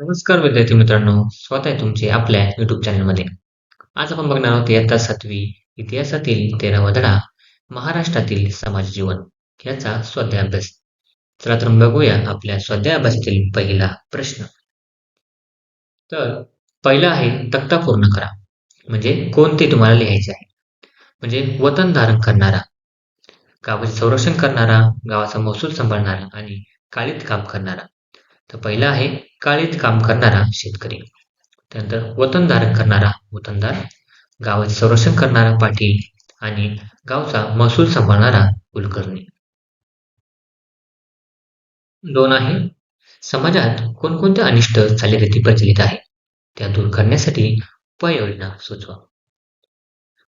नमस्कार विद्यार्थी मित्रांनो स्वागत आहे तुमचे आपल्या युट्यूब चॅनलमध्ये आज आपण बघणार आहोत इयत्ता सातवी इतिहासातील तेरावा धडा महाराष्ट्रातील समाज जीवन याचा स्वाध्याय अभ्यास चला तर बघूया आपल्या स्वाध्याय अभ्यासातील पहिला प्रश्न. तर पहिला आहे तक्ता पूर्ण करा. म्हणजे कोणते तुम्हाला लिहायचे आहे? म्हणजे वतन धारण करणारा गावाचे संरक्षण करणारा गावाचा महसूल सांभाळणारा आणि काळीत काम करणारा. तर पहिला आहे काळीत काम करणारा शेतकरी. त्यानंतर वतनधारण करणारा वतनदार गावाचे संरक्षण करणारा पाटील आणि गावचा महसूल सांभाळणारा कुलकर्णी. दोन आहे समाजात कोणकोणत्या अनिष्ट चालीरीती प्रचलित आहे? त्या दूर करण्यासाठी उपाययोजना सुचवा.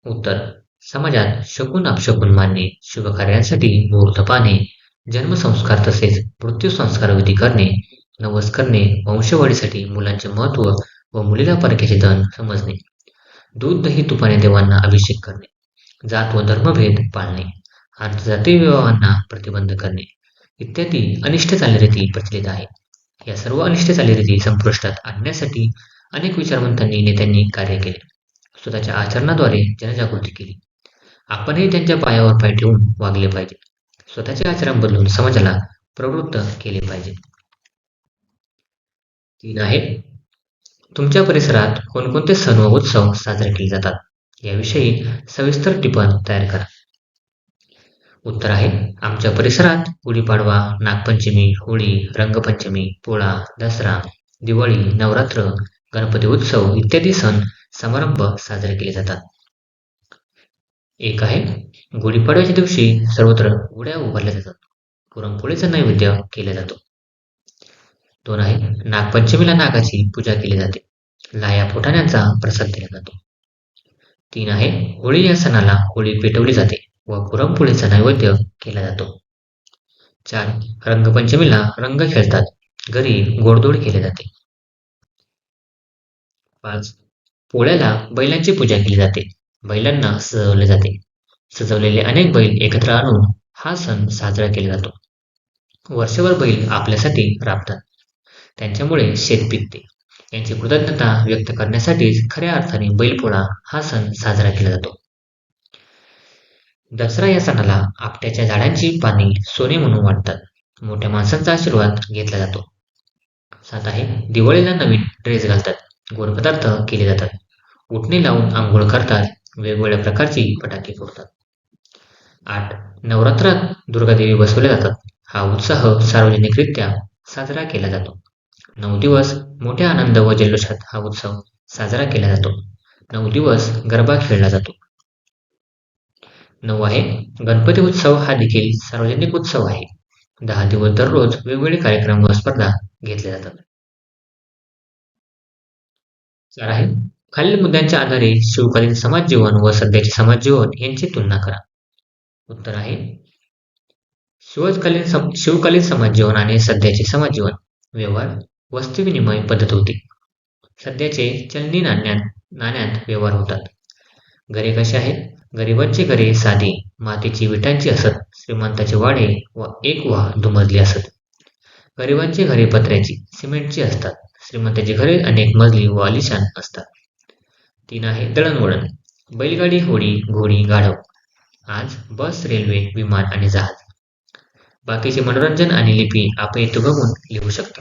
उत्तर समाजात शकून अपशकून मानणे शुभ कार्यांसाठी मुहूर्त पाहणे जन्मसंस्कार तसेच मृत्यू संस्कार विधी करणे नवस करणे वंशवाढीसाठी मुलांचे महत्त्व व मुलीला परक्याचे धन समजणे. दूध दही तुपाने देवांना अभिषेक करणे. जात व धर्मभेद पाळणे. आंतरजातीय विवाहांना प्रतिबंध करणे. इत्यादी अनिष्ट चालीरीती प्रचलित आहेत या सर्व अनिष्ट चालीरीती संपुष्टात आणण्यासाठी अनेक विचारवंतांनी नेत्यांनी कार्य केले. स्वतःच्या आचरणाद्वारे जनजागृती केली. आपणही त्यांच्या पायावर पाय ठेवून वागले पाहिजे. स्वतःचे आचरण बदलून समाजाला प्रवृत्त केले पाहिजे. तीन आहे तुमच्या परिसरात कोणकोणते सण व उत्सव साजरे केले जातात? याविषयी सविस्तर टिपण तयार करा. उत्तर आहे आमच्या परिसरात गुढीपाडवा नागपंचमी होळी रंगपंचमी पोळा दसरा दिवाळी नवरात्र गणपती उत्सव इत्यादी सण समारंभ साजरे केले जातात. एक आहे गुढीपाडव्याच्या दिवशी सर्वत्र गुड्या उभारल्या जातात. पुरणपोळीचा नैवेद्य केला जातो. दोन आहे नागपंचमीला नागाची पूजा केली जाते. लाया फुटाण्यांचा प्रसाद दिला जातो. तीन आहे होळी या सणाला होळी पेटवली जाते व पुरणपोळीचा नैवेद्य केला जातो. चार रंगपंचमीला रंग खेळतात. घरी गोडधोड केले जाते. पाच पोळ्याला बैलांची पूजा केली जाते. बैलांना सजवले जाते. सजवलेले अनेक बैल एकत्र आणून हा सण साजरा केला जातो. वर्षभर बैल आपल्यासाठी राबतात. त्यांच्यामुळे शेत पिकते. यांची कृतज्ञता व्यक्त करण्यासाठीच खऱ्या अर्थाने बैलपोळा हा सण साजरा केला जातो. दसरा या सणाला आपट्याच्या झाडांची पाने सोने म्हणून वाटतात. मोठ्या माणसांचा आशीर्वाद घेतला जातो. सात आहे दिवाळीला नवीन ड्रेस घालतात. गोड पदार्थ केले जातात. उठणे लावून आंघोळ करतात. वेगवेगळ्या प्रकारची फटाके फोडतात. आठ नवरात्रात दुर्गादेवी बसवल्या जातात. हा उत्साह सार्वजनिकरित्या साजरा केला जातो. नऊ दिवस मोठ्या आनंद व जल्लोषात हा उत्सव साजरा केला जातो. नऊ दिवस गरबा खेळला जातो. नऊ आहे. गणपती उत्सव हा देखील सार्वजनिक उत्सव आहे. दहा दिवस दररोज वेगवेगळे कार्यक्रम व स्पर्धा घेतल्या जातात. चार आहे. खालील मुद्द्यांच्या आधारे शिवकालीन समाज जीवन व सध्याचे समाज जीवन यांची तुलना करा. उत्तर आहे. शिवकालीन सम शिवकालीन समाज जीवन आणि सध्याचे समाज जीवन. व्यवहार. वस्तुविनिमय पद्धत होती. सध्याचे चलनी नाण्यात नाण्यात व्यवहार होतात. घरे कशी आहेत? गरिबांची घरे साधी मातीची विटांची असत श्रीमंताचे वाडे व एक वा दुमजली असत. गरिबांची घरे पत्र्याची सिमेंटची असतात. श्रीमंताची घरे अनेक मजली व आलिशान असतात. तीन आहे दळणवळण. बैलगाडी होडी घोडी गाढव. आज बस रेल्वे विमान आणि जहाज. बाकीचे मनोरंजन आणि लिपी आपण इथे बघून लिहू शकतो.